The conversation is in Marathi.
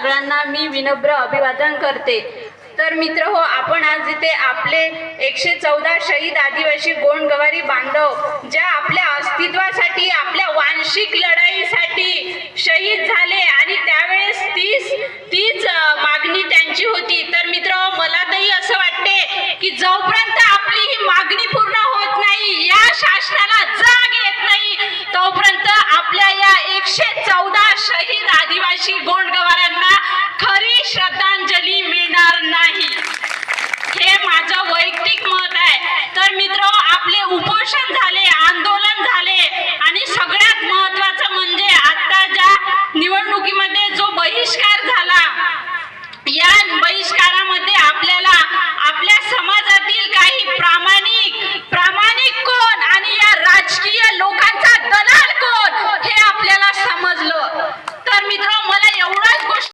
सगळ्यांना मी विनम्र अभिवादन करते. तर मित्र हो आपण आज इथे आपले एकशे चौदा शहीद आदिवासी गोंड गवारी बांधव ज्या आपल्या अस्तित्वासाठी आपल्या वांशिक लढाईसाठी शहीद झाले आणि त्यावेळेस तीच तीच मागणी त्यांची होती. तर मित्र हो, मला तरी असं वाटते की जोपर्यंत आपली ही मागणी पूर्ण होत नाही या शासनाला जाग येत नाही तोपर्यंत आपल्या या एकशे चौदा शहीद आदिवासी गोंड